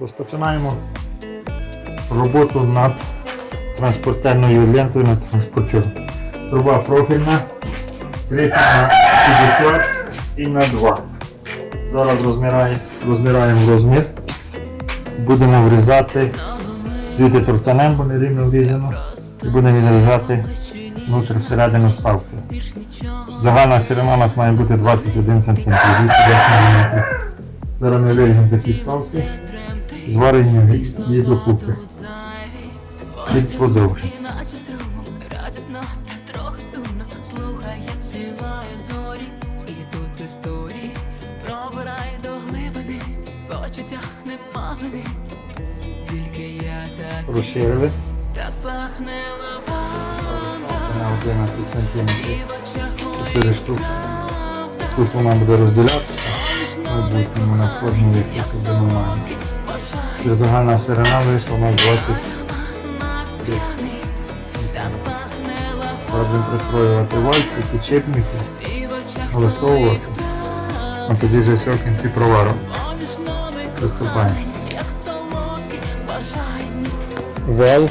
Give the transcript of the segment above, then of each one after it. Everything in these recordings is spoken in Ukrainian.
Розпочинаємо роботу над транспортерною лентою на транспортеру. Труба профільна 30 на 50 і на 2. Зараз розміряємо, розміряємо розмір. Будемо врізати звідти торцанем, бо не рівно врізано. І будемо відрізати внутрі всередину вставки. Загальна ширина у нас має бути 21 см, 210 мм. Зараз ми виріжемо такі вставки, зварені її докупи. Як І так, Розширили на 11 см. І в очах моїх 4 штуки. Тут вона буде розділятися. Майбутньому на складній випуску буде нормально. Загальна ширина вийшла на 20. Нас п'янить Так пахне лаванда Зараз будемо пристроювати вальці, підчепники, І в налаштовувати. А тоді вже все в кінці провару. Приступаємо. Вал,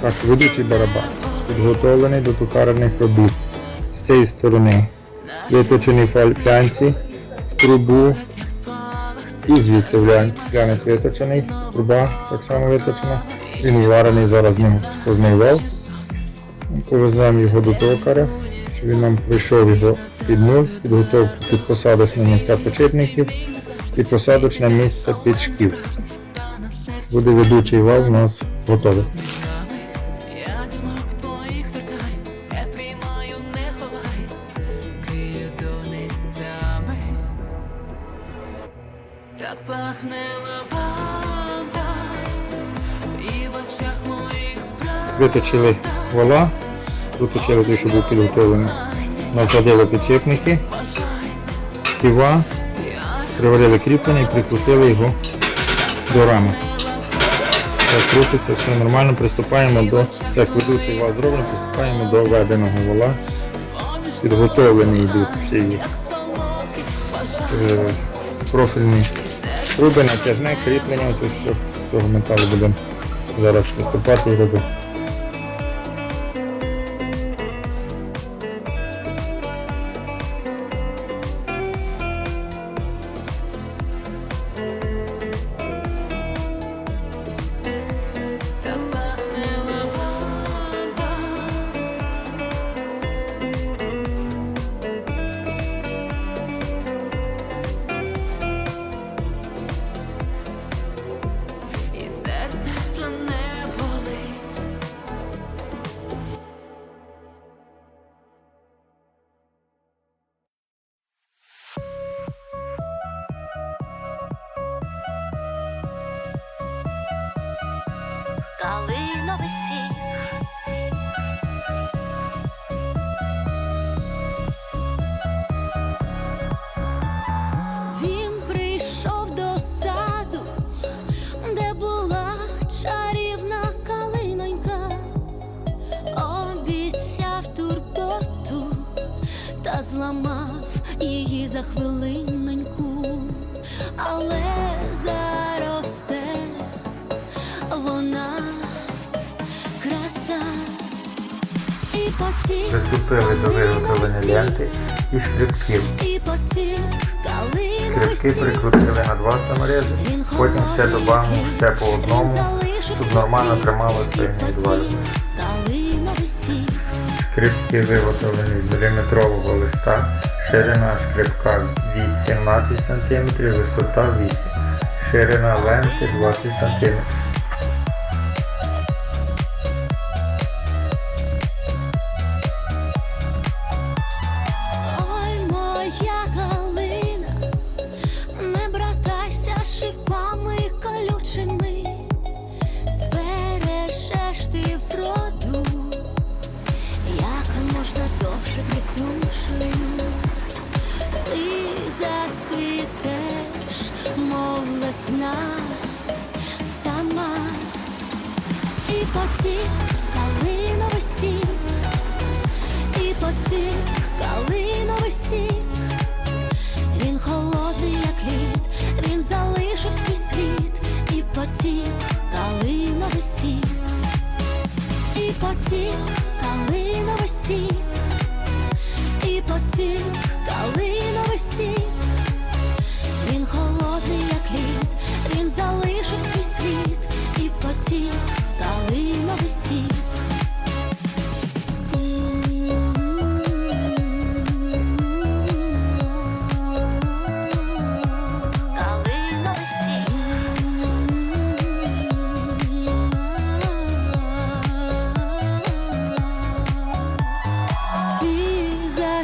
так, ведучий барабан, підготовлений до токарних робіт. З цієї сторони виточені фаль- флянці в трубу і звідси глянець виточений, труба так само виточена. Він варений зараз ним сквозний вал. Повеземо його до токаря, щоб він нам прийшов його під нуль, підготовку під посадочне місця почетників, під посадочне місце під шків. Буде ведучий вал у нас готовий. Виточили вала, виточили той, що був підготовлений. Насадили підчепники, кива, приварили кріплення і прикрутили його до рами. Все крутиться, все нормально, приступаємо до, як ведучий вал зроблений, приступаємо до введеного вала. Підготовлені йдуть всі е, профільні труби, натяжне кріплення, ось з цього металу будемо зараз приступати і робити. Калиновий сік. Він прийшов до саду, де була чарівна калинонька, обіцяв турботу та зламав її за хвилиноньку, але заросте Приступили до виготовлення ленти і Шкребки сік. прикрутили на два саморези, потім ще додамо ще по одному, щоб нормально трималося і не відвалювалося. Калиновий виготовлені з міліметрового листа, ширина шкребка 18 см, висота 8 см, ширина ленти 20 см. Мов весна сама, і потік калиновий сік. І потік калиновий сік Він холодний, як лід, він залишив свій світ і потік калиновий сік, і потік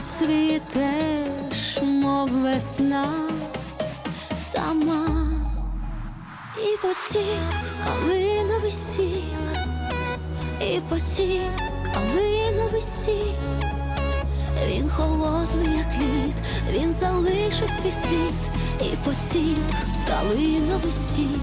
зацвітеш, мов весна сама, і потік калиновий сік, і потік калиновий сік. Він холодний, як лід, він залишив свій світ, і потік калиновий сік.